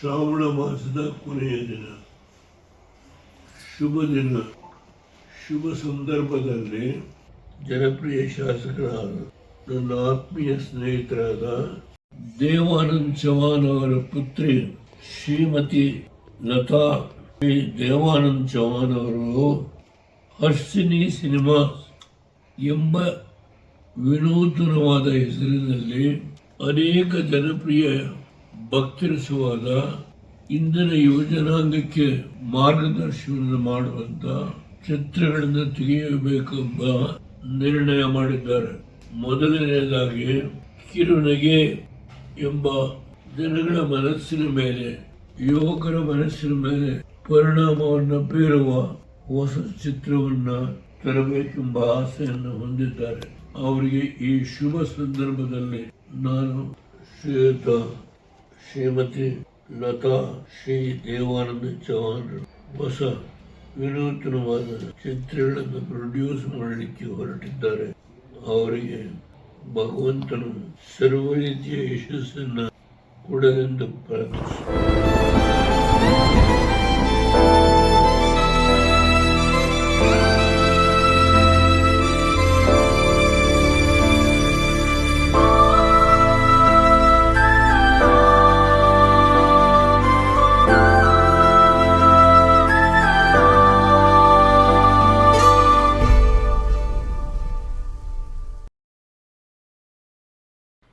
ಶ್ರಾವಣ ಮಾಸದ ಕೊನೆಯ ದಿನ. ಶುಭ ದಿನ. ಶುಭ ಸಂದರ್ಭದಲ್ಲಿ ಜನಪ್ರಿಯ ಶಾಸಕರಾದ ನನ್ನ ಆತ್ಮೀಯ ಸ್ನೇಹಿತರಾದ ದೇವಾನಂದ್ ಚೌಹಾನ್ ಅವರ ಪುತ್ರಿ ಶ್ರೀಮತಿ ಲತಾ ಶ್ರೀ ದೇವಾನಂದ್ ಚೌಹಾನ್ ಅವರು ಹರ್ಷಿನಿ ಸಿನಿಮಾ ಎಂಬ ವಿನೂತನವಾದ ಹೆಸರಿನಲ್ಲಿ ಅನೇಕ ಜನಪ್ರಿಯ ಭಕ್ತಿರಸವಾದ ಇಂದಿನ ಯುವಜನಾಂಗಕ್ಕೆ ಮಾರ್ಗದರ್ಶನ ಮಾಡುವಂತ ಚಿತ್ರಗಳನ್ನು ತೆಗೆಯಬೇಕೆಂಬ ನಿರ್ಣಯ ಮಾಡಿದ್ದಾರೆ. ಮೊದಲನೆಯದಾಗಿ ಕಿರುನಗೆ ಎಂಬ ಜನಗಳ ಮನಸ್ಸಿನ ಮೇಲೆ, ಯುವಕರ ಮನಸ್ಸಿನ ಮೇಲೆ ಪರಿಣಾಮವನ್ನು ಬೀರುವ ಹೊಸ ಚಿತ್ರವನ್ನ ತರಬೇಕೆಂಬ ಆಸೆಯನ್ನು ಹೊಂದಿದ್ದಾರೆ. ಅವರಿಗೆ ಈ ಶುಭ ಸಂದರ್ಭದಲ್ಲಿ ನಾನು ಶ್ರೀಯುತ ಶ್ರೀಮತಿ ಲತಾ ಶ್ರೀ ದೇವಾನಂದ ಚೌಹಾಣ್ ಹೊಸ ವಿನೂತನವಾದ ಚಿತ್ರಗಳನ್ನು ಪ್ರೊಡ್ಯೂಸ್ ಮಾಡಲಿಕ್ಕೆ ಹೊರಟಿದ್ದಾರೆ. ಅವರಿಗೆ ಭಗವಂತನು ಸರ್ವ ರೀತಿಯ ಯಶಸ್ಸನ್ನು ಕೊಡಲೆಂದು ಪ್ರಾರ್ಥಿಸುತ್ತೇನೆ